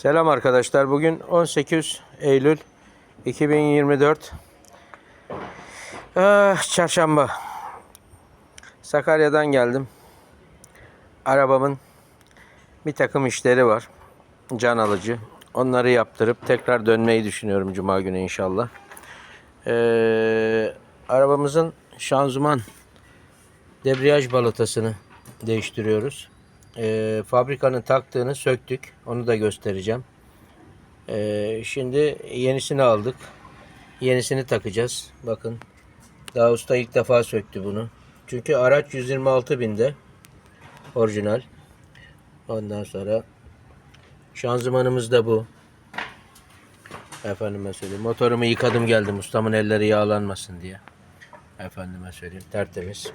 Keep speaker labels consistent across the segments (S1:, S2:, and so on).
S1: Selam arkadaşlar. Bugün 18 Eylül 2024. Ah, çarşamba. Sakarya'dan geldim. Arabamın bir takım işleri var. Can alıcı. Onları yaptırıp tekrar dönmeyi düşünüyorum Cuma günü inşallah. Ee, arabamızın şanzıman debriyaj balatasını değiştiriyoruz. Ee, fabrikanın taktığını söktük. Onu da göstereceğim. Ee, şimdi yenisini aldık. Yenisini takacağız. Bakın. Daha usta ilk defa söktü bunu. Çünkü araç 126 binde. Orijinal. Ondan sonra şanzımanımız da bu. Efendime söyleyeyim. Motorumu yıkadım geldim ustamın elleri yağlanmasın diye. Efendime söyleyeyim. Tertemiz.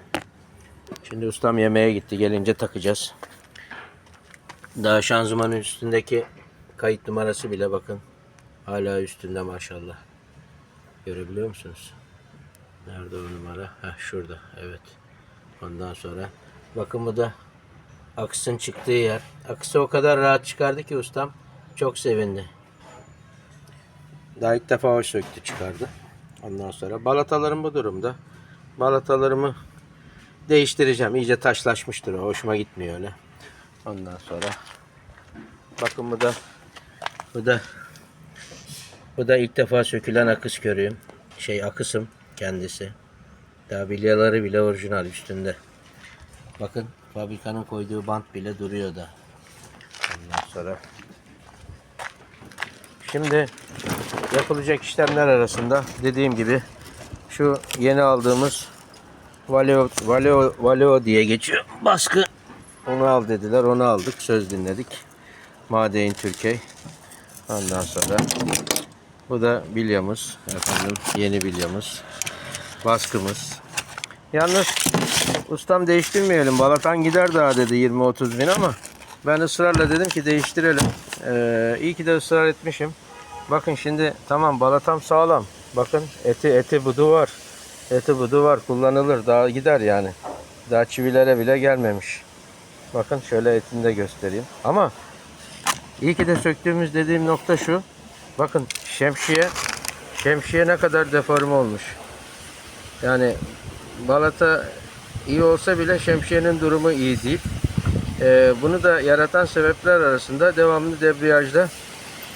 S1: Şimdi ustam yemeğe gitti. Gelince takacağız. Daha şanzımanın üstündeki kayıt numarası bile bakın. Hala üstünde maşallah. Görebiliyor musunuz? Nerede o numara? Heh, şurada. Evet. Ondan sonra bakın bu da aksın çıktığı yer. Aksı o kadar rahat çıkardı ki ustam. Çok sevindi. Daha ilk defa o söktü çıkardı. Ondan sonra balatalarım bu durumda. Balatalarımı değiştireceğim. İyice taşlaşmıştır. Hoşuma gitmiyor öyle. Ondan sonra bakın bu da bu da bu da ilk defa sökülen akış körüğüm. Şey akısım kendisi. Daha bilyaları bile orijinal üstünde. Bakın fabrikanın koyduğu bant bile duruyor da. Ondan sonra Şimdi yapılacak işlemler arasında dediğim gibi şu yeni aldığımız Valeo, Valeo, Valeo diye geçiyor. Baskı. Onu al dediler. Onu aldık. Söz dinledik. Madein Türkiye. Ondan sonra bu da bilyamız. Efendim yeni bilyamız. Baskımız. Yalnız ustam değiştirmeyelim. Balatan gider daha dedi 20-30 bin ama ben ısrarla dedim ki değiştirelim. Ee, iyi ki de ısrar etmişim. Bakın şimdi tamam balatam sağlam. Bakın eti eti budu var. Eti budu var kullanılır daha gider yani. Daha çivilere bile gelmemiş. Bakın şöyle etini de göstereyim. Ama iyi ki de söktüğümüz dediğim nokta şu. Bakın şemsiye şemsiye ne kadar deforme olmuş. Yani balata iyi olsa bile şemsiyenin durumu iyi değil. Ee, bunu da yaratan sebepler arasında devamlı debriyajda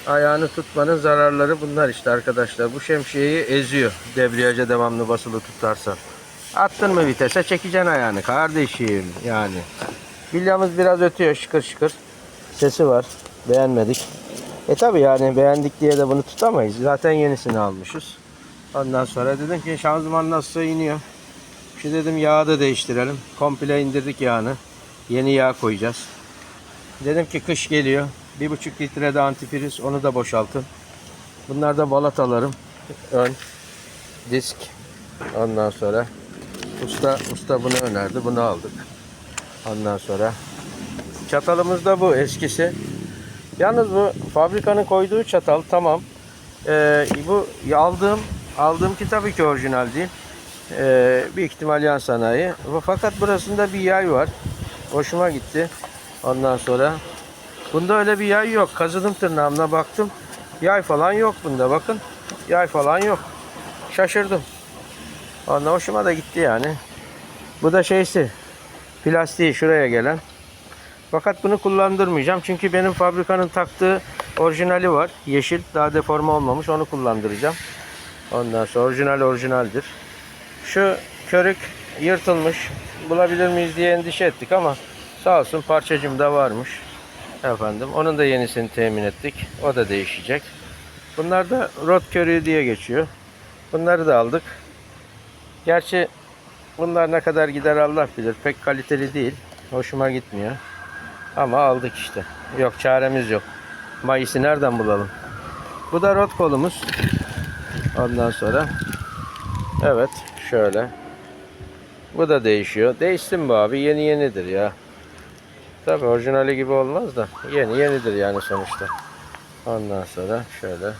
S1: ayağını tutmanın zararları bunlar işte arkadaşlar. Bu şemsiyeyi eziyor debriyaja devamlı basılı tutarsan. Attın mı vitese çekeceksin ayağını kardeşim yani. Bilyamız biraz ötüyor şıkır şıkır. Sesi var. Beğenmedik. E tabi yani beğendik diye de bunu tutamayız. Zaten yenisini almışız. Ondan sonra dedim ki şanzıman nasılsa iniyor. Şu dedim yağı da değiştirelim. Komple indirdik yağını. Yeni yağ koyacağız. Dedim ki kış geliyor. Bir buçuk litre de antifriz onu da boşaltın. Bunlar da balatalarım. Ön, disk. Ondan sonra usta usta bunu önerdi. Bunu aldık. Ondan sonra çatalımız da bu eskisi. Yalnız bu fabrikanın koyduğu çatal tamam. Ee, bu aldığım aldığım ki tabii ki orijinal değil. Ee, büyük ihtimal yan sanayi. Fakat burasında bir yay var. Hoşuma gitti. Ondan sonra bunda öyle bir yay yok. Kazıdım tırnağımla baktım. Yay falan yok bunda bakın. Yay falan yok. Şaşırdım. Ondan hoşuma da gitti yani. Bu da şeysi. Plastiği şuraya gelen. Fakat bunu kullandırmayacağım. Çünkü benim fabrikanın taktığı orijinali var. Yeşil. Daha deforme olmamış. Onu kullandıracağım. Ondan sonra orijinal orijinaldir. Şu körük yırtılmış. Bulabilir miyiz diye endişe ettik ama sağ olsun parçacım da varmış. Efendim onun da yenisini temin ettik. O da değişecek. Bunlar da rot körüğü diye geçiyor. Bunları da aldık. Gerçi bunlar ne kadar gider Allah bilir. Pek kaliteli değil. Hoşuma gitmiyor. Ama aldık işte. Yok çaremiz yok. Mayıs'ı nereden bulalım? Bu da rot kolumuz. Ondan sonra evet şöyle. Bu da değişiyor. Değişsin bu abi. Yeni yenidir ya. Tabi orijinali gibi olmaz da yeni yenidir yani sonuçta. Ondan sonra şöyle.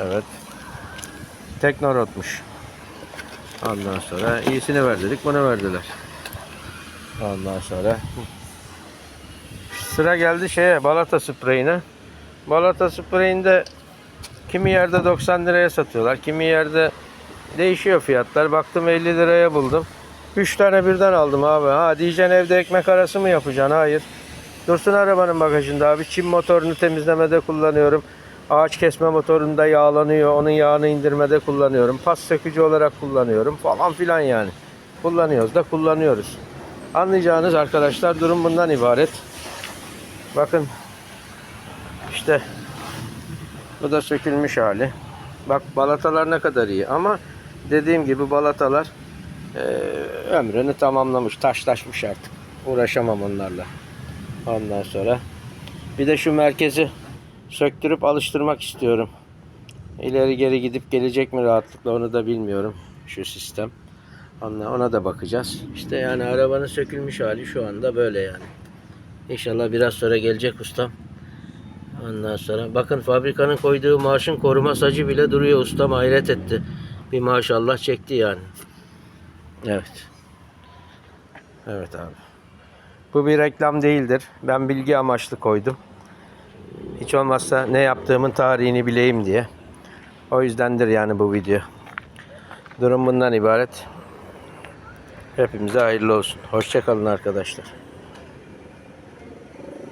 S1: Evet. Teknorotmuş. Ondan sonra iyisini ver dedik bunu verdiler. Ondan sonra sıra geldi şeye balata spreyine. Balata spreyinde kimi yerde 90 liraya satıyorlar. Kimi yerde değişiyor fiyatlar. Baktım 50 liraya buldum. 3 tane birden aldım abi. Ha diyeceksin evde ekmek arası mı yapacaksın? Hayır. Dursun arabanın bagajında abi. Çim motorunu temizlemede kullanıyorum. Ağaç kesme motorunda yağlanıyor. Onun yağını indirmede kullanıyorum. Pas sökücü olarak kullanıyorum. Falan filan yani. Kullanıyoruz da kullanıyoruz. Anlayacağınız arkadaşlar durum bundan ibaret. Bakın işte bu da sökülmüş hali. Bak balatalar ne kadar iyi ama dediğim gibi balatalar eee, ömrünü tamamlamış, taşlaşmış artık. Uğraşamam onlarla. Ondan sonra bir de şu merkezi söktürüp alıştırmak istiyorum. İleri geri gidip gelecek mi rahatlıkla onu da bilmiyorum şu sistem. Ona, ona da bakacağız. İşte yani arabanın sökülmüş hali şu anda böyle yani. İnşallah biraz sonra gelecek ustam. Ondan sonra bakın fabrikanın koyduğu maaşın koruma sacı bile duruyor ustam hayret etti. Bir maşallah çekti yani. Evet. Evet abi. Bu bir reklam değildir. Ben bilgi amaçlı koydum. Hiç olmazsa ne yaptığımın tarihini bileyim diye. O yüzdendir yani bu video. Durum bundan ibaret. Hepimize hayırlı olsun. Hoşçakalın arkadaşlar.